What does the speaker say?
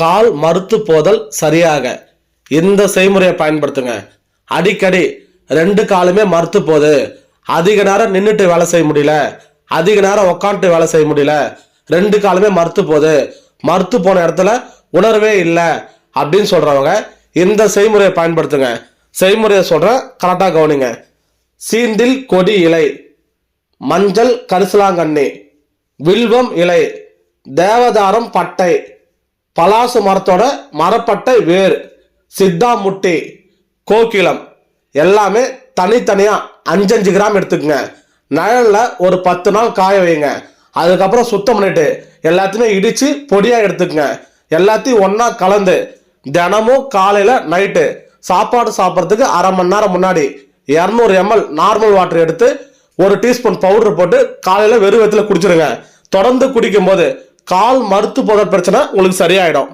கால் மறுத்து போதல் சரியாக. இந்த செய்முறையை பயன்படுத்துங்க. அடிக்கடி ரெண்டு காலுமே மறுத்து போகுது. அதிக நேரம் நின்றுட்டு வேலை செய்ய முடியல. அதிக நேரம் உக்காந்துட்டு வேலை செய்ய முடியல. ரெண்டு காலுமே மறுத்து போகுது. மறுத்து போன இடத்துல உணர்வே இல்லை அப்படின்னு சொல்கிறவங்க இந்த செய்முறையை பயன்படுத்துங்க. செய்முறையை சொல்கிறேன் கரெக்டாக கவனிங்க. சீந்தில் கொடி இலை மஞ்சள் கரிசலாங்கண்ணி வில்வம் இலை தேவதாரம் பட்டை பலாசு மரத்தோட மரப்பட்டை வேர் சித்தா முட்டி கோகிலம். எல்லாமே தனித்தனியாக அஞ்சஞ்சு கிராம் எடுத்துக்கங்க. நிழலில் ஒரு பத்து நாள் காய வைங்க. அதுக்கப்புறம் சுத்தம் பண்ணிட்டு எல்லாத்தையுமே இடித்து பொடியாக எடுத்துக்கங்க. எல்லாத்தையும் ஒன்றா கலந்து தினமும் காலையில் நைட்டு சாப்பாடு சாப்பிட்றதுக்கு அரை மணி நேரம் முன்னாடி இரநூறு எம்எல் நார்மல் வாட்டர் எடுத்து ஒரு டீஸ்பூன் பவுடர் போட்டு காலையில் வெறும் வயிற்றுல குடிச்சிருங்க. தொடர்ந்து குடிக்கும்போது கால் மறுத்து போகிற பிரச்சனை உங்களுக்கு சரியாயிடும்.